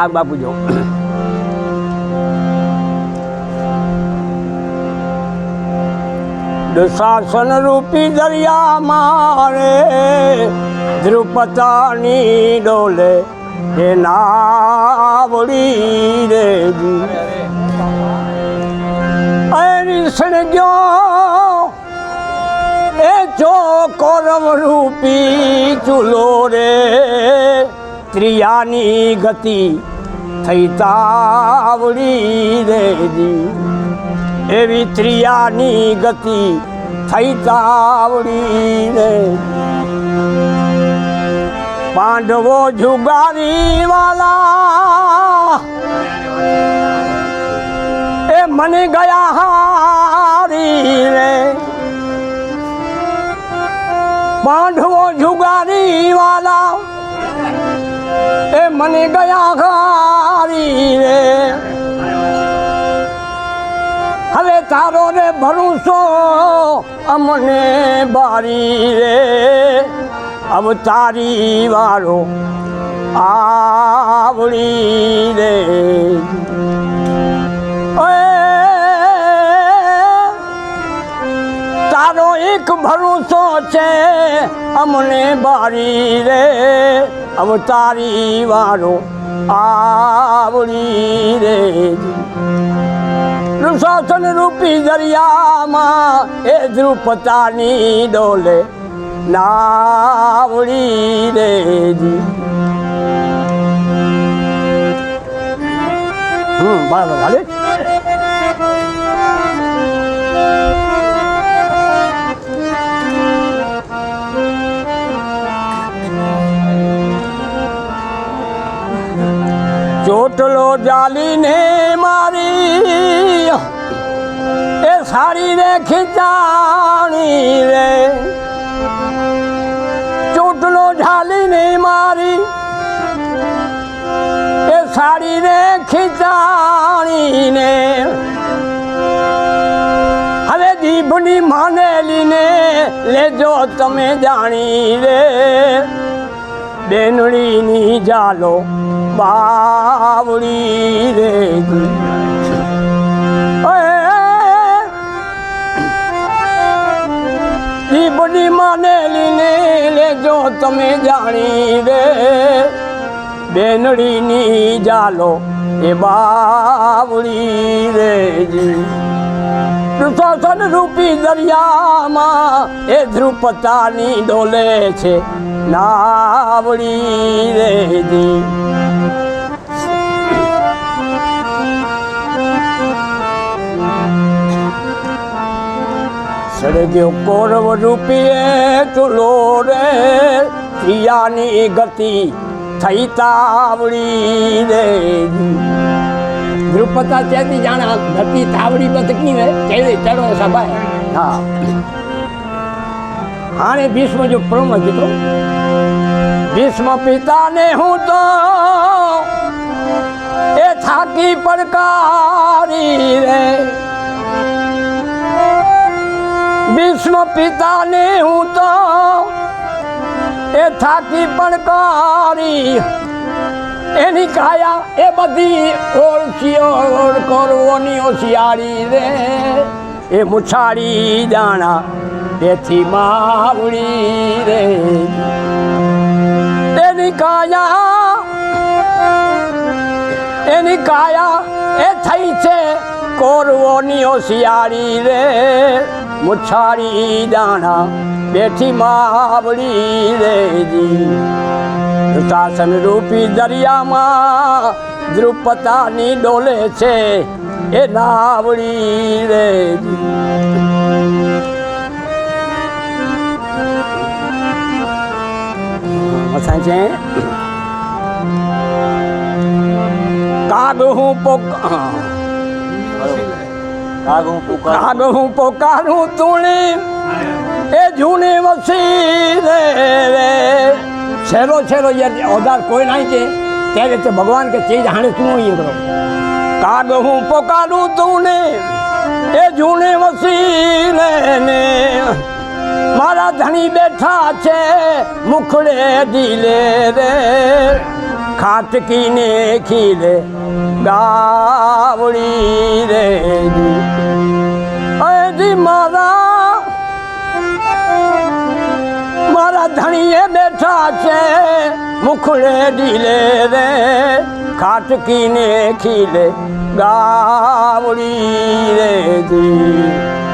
આ બાપુ જો. દુશાસન રૂપી દરિયા મારે ધ્રુપતાની ડોલે એ નાવડી રે અરિષણ ગયો, એ ચોકોરમ રૂપી ચૂલો રે. ત્રિયાની ગતિ થઈ તાવડી રેજી એવી ત્રિયાની ગતિ થઈ તાવડી રે પાંડવો જુગારી વાલા એ મને ગયા હારી રે. પાંડવો જુગારી વાલા એ મને ગયા ઘારી રે. હવે તારો રે ભરોસો અમને બારી રે. અવતારી વાળો આવડી રે. ઓય, એક ભરોસો છે અમને બારી રે. અવતારી વાળો આવડી રે. દુશાસન રૂપી દરિયામાં એ ધ્રુપતાની ડોલે નાવડી રેજી હમ બરાબર ચોટલો જાલીને મારી. એ સાડી રે ખીચાણી રે. ચોટલો ઝાલીને મારી. એ સાડી રે ખીચાણીને. હવે જીભની માનેલીને લેજો તમે જાણી રે. બેનડીની જાલો બાવડી રે દીપડી માને લીને લેજો તમે જાણી રે. બેનડીની જાલો એ બાવડી રેજી. દુશાસન રૂપી દરિયામાં એ ધ્રુપતાની ડોલે છે. નાવડી રેજી. સળગ્યો કોરવ રૂપીએ ચુલો રે. ક્રિયાની ગતિ થઈ તાવડી રે ધ્રુપતા ચેતી જાણા ગતિ તાવડી બતકી ને કેવી ચડો સભાય હા. આને ભીષ્મ જો પ્રમ કીધો, ભીષ્મ પિતાને હું તો એ થાકી પડકારી રે. ભીષ્મ પિતાને હું તો એ થાકી પણ કારી. એની કાયા એ બધી ઓળખી કરવોની હોશિયારી રે. એ મુછાડી દાણા એથી માવડી રે. એની કાયા એની કાયા એ થઈ છે કોરવોની હોશિયારી રે. મુછાડી દાણા બેઠી માવડી રેજી. શાસન રૂપી દરિયામાં દ્રુપતાની ડોલે છે એ નાવડી રેજી. છે? કાગ હું પોક હું પુકાર. તુણી. એ જૂની વસી રે. છેલ્લો છેલ્લો યાર ઓદાર કોઈ નહીં કે. ત્યારે તે ભગવાન કે ચીજ હાણે તું એ કરો કાગ હું પોકારું તુને એ જૂની વસી રે મારા ધણી બેઠા છે મુખડે દિલે રે. ખાટકીને ખીલે, ગાવડી રે અજી મારા મારા ધણીએ બેઠા છે, મુખડે ઢીલે રે. ખાટકીને ખીલે, ગાવડી રે જી.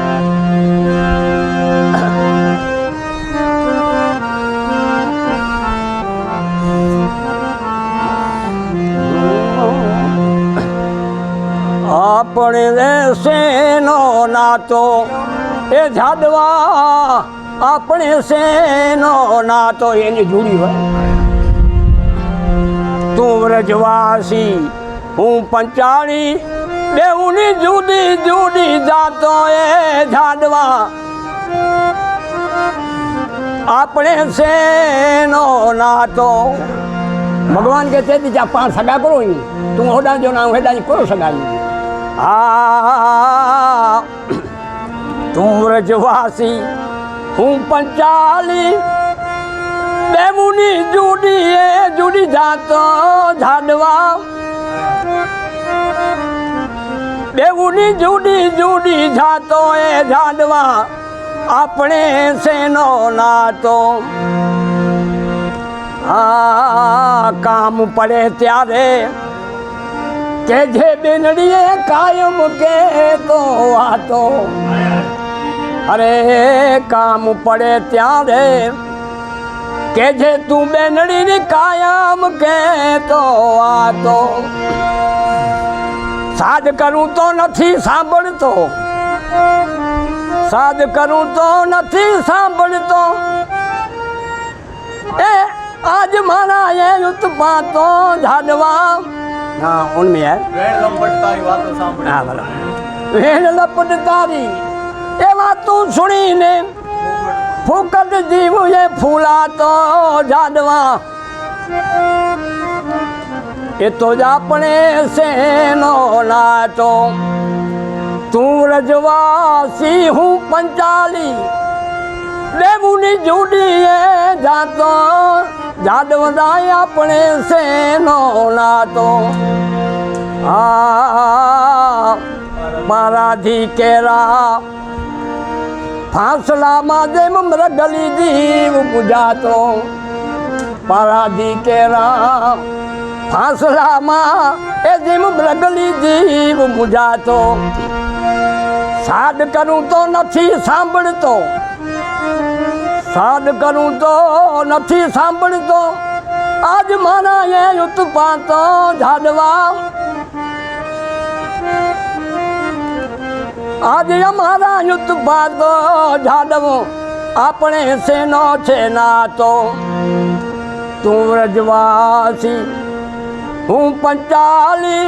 આપણે રહેશે નો નાતો. એ જાદવા આપણે શેનો નાતો. એની જોડી હોય. તું વ્રજવાસી, હું પંચાળી, બેઉની જુદી જુદી જાતો એ જાડવા. આપણે શેનો નાતો. ભગવાન કે છે બીજા પાંચ સગા કરો તું હોડા જો ના હેડા કરો સગાઈ આ તું વ્રજવાસી, હું પંચાલી બેમુની જુડી એ જુડી જાતો ઝાડવા. બેઉની જુડી જુડી જાતો એ ઝાડવા. આપણે શેનો નાતો? આ કામ પડે ત્યારે કે જે બેનડીએ કાયમ કે તો વાતો. અરે કામ પડે ત્યારે કે જે તું બેનડીની કાયમ કે તો વાતો. સાદ કરું તો નથી સાંભળતો. સાદ કરું તો નથી સાંભળતો. એ આજ મારા એ ઉત્પાતો ઝાડવા હા વેણ લંબટ તારી વાતો સાંભળી. હા બોલો. વેણ લપટ તારી એ વાતું સુણીને ફૂકટ જીવ એ ફૂલાતો જાડવા. એ તો જ આપણે શેનો નાતો તું રજવાસી હું પંચાલી. દેવુની જુડી એ જાતો. જાદવદાય આપણે શેનો નાતો? આ મારાથી કેરા ફાંસલામાં જેમ મૃગલી જીવ પૂજાતો. મારાથી કેરા ફાંસલામાં એ જેમ મૃગલી જીવ પૂજાતો. સાદ કરું તો નથી સાંભળતો. સાદ કરું તો નથી સાંભળતો. આજ મારા એ ઉત્પાતો ઝાડવા આજે અમારા ઉત્પાતો ઝાડવો આપણે શેનો છે નાતો? તું રજવાસી હું પંચાલી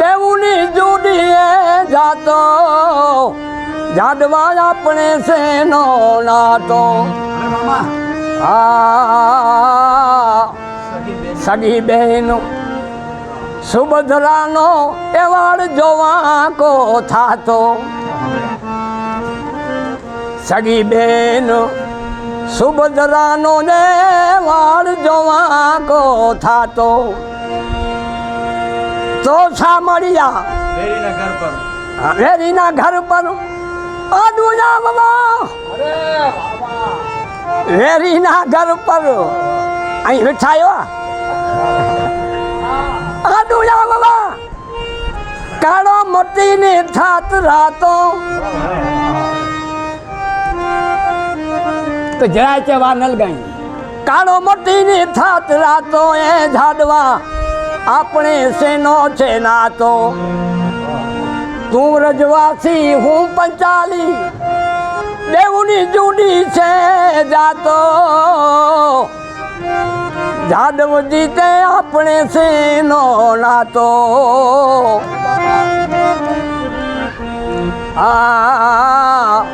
દેવની જુડીએ જાતો. જાડવા આપણે શેનો નાતો? આ સગી બહેનો સુભદ્રાનો એવાડ જોવા કો થાતો. સગી બેન સુભદ્રાનો ને વાળ જોવા કો થાતો. તો સામળિયા વેરીના ઘર પર. વેરીના ઘર પર અદુજા બાબા વેરીના ઘર પર અહીં બેઠાયો અદુજા બાબા કાળો મટીને થાત રાતો. તો જરાય છે વાર નલ ગઈ કાળો મટીની થાત રાતો એ ઝાડવા. આપણે શેનો છે નાતો? તું રજવાસી હું પંચાલી. દેવની જુડી છે જાતો. જાદવ જીતે આપણે શેનો નાતો. આ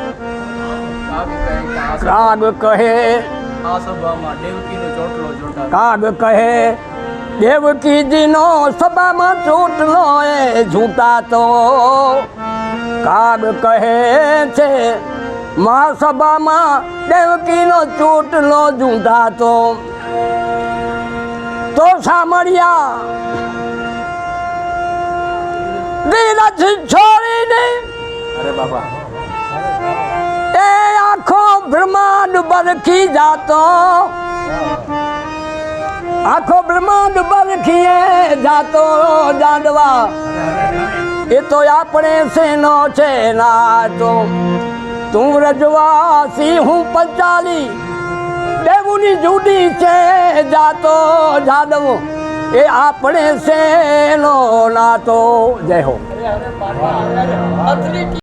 કાગ કહે કાગ કહે દેવકીજીનો સભામાં ચૂંટલો એ ઝૂંટાતો કાગ કહે છે મહાસભામાં દેવકીનો ચૂંટલો ઝૂંટાતો તો. સાંભળ્યા ધીરજ છોડીને અરે બાબા એ આખો બ્રહ્માંડ બરખી જાતો. આખો બ્રહ્માંડ બરખીએ જાતો જાડવા. એ તો આપણે સેનો છે નાતો. તું રજવાસી હું પંચાલી. દેવુની જુદી છે જાતો જાદવો એ આપણે સેનો નાતો. જય હો.